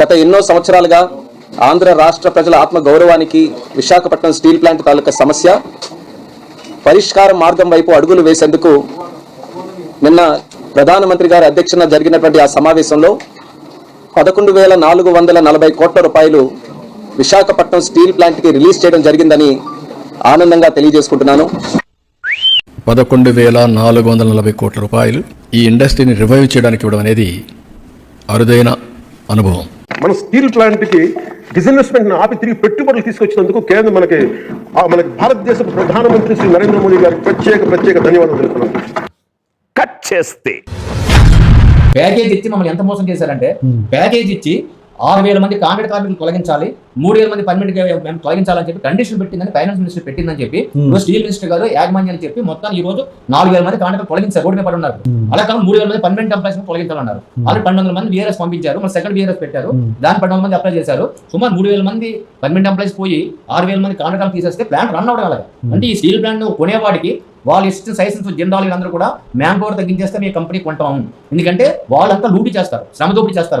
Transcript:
గత ఎన్నో సంవత్సరాలుగా ఆంధ్ర రాష్ట్ర ప్రజల ఆత్మ గౌరవానికి విశాఖపట్నం స్టీల్ ప్లాంట్ తాలూకా సమస్య. పరిష్కార మార్గం వైపు అడుగులు వేసేందుకు నిన్న ప్రధానమంత్రి గారి అధ్యక్షన జరిగినటువంటి ఆ సమావేశంలో పదకొండు వేల నాలుగు వందల నలభై కోట్ల రూపాయలు విశాఖపట్నం స్టీల్ ప్లాంట్కి రిలీజ్ చేయడం జరిగిందని ఆనందంగా తెలియజేసుకుంటున్నాను. పదకొండు వేల నాలుగు వందల నలభై కోట్ల రూపాయలు ఈ ఇండస్ట్రీని రివైవ్ చేయడానికి ఇవ్వడం అనేది అరుదైన అనుభవం. మన స్టీల్ ప్లాంట్కి డిస్ఇన్వెస్ట్మెంట్ ఆపి తిరిగి పెట్టుబడులు తీసుకొచ్చినందుకు కేంద్ర మనకి మనకి భారతదేశ ప్రధానమంత్రి శ్రీ నరేంద్ర మోదీ గారికి ప్రత్యేక ప్రత్యేక ధన్యవాదాలు తెలుపుతున్నాను కట్ చేస్తే. ప్యాకేజ్ ఇచ్చి మమ్మల్ని ఎంత మోసం చేశారంటే ప్యాకేజ్ ఇచ్చి ఆరు వేల మంది కాంట్రాక్ట్ కార్మికులు తొలగించాలి మూడు వేల మంది పర్మనెంట్ మేము తొలగించాలని చెప్పి కండిషన్ పెట్టిందని ఫైనాన్స్ మినిస్టర్ పెట్టిందని చెప్పి స్టీల్ మినిస్టర్ గారు యాగమాన్య అని చెప్పి మొత్తం ఈ రోజు నాలుగు వేల మంది కాంట్రాక్ట్ తొలగించారు రోడ్డు మీద ఉన్నారు అలా కాదు మూడు వేల మంది పర్మనెంట్ ఎంప్లాయీస్ తొలగించాలన్నారు. ఆల్రెడీ పన్నెండు వందల మంది విఆర్ఎస్ పంపించారు మరి సెకండ్ విఆర్ఎస్ పెట్టారు. దాని పన్నెండు మంది అప్లై చేశారు. సుమారు మూడు వేల మంది పర్మనెంట్ ఎంప్లాయీస్ పోయి ఆరు వేల మంది కాంట్రాక్ట్ తీసేస్తే ప్లాంట్ రన్ అవడం అలాగా. అంటే ఈ స్టీల్ ప్లాంట్ కొనేవాడికి వాళ్ళు ఇచ్చిన సైసెన్స్ జిందాలు అందరూ కూడా మ్యాన్ పవర్ తగ్గించేస్తే మీ కంపెనీ కొంటాం. ఎందుకంటే వాళ్ళంతా లూటీ చేస్తారు శ్రమ దోపిడీ చేస్తారు.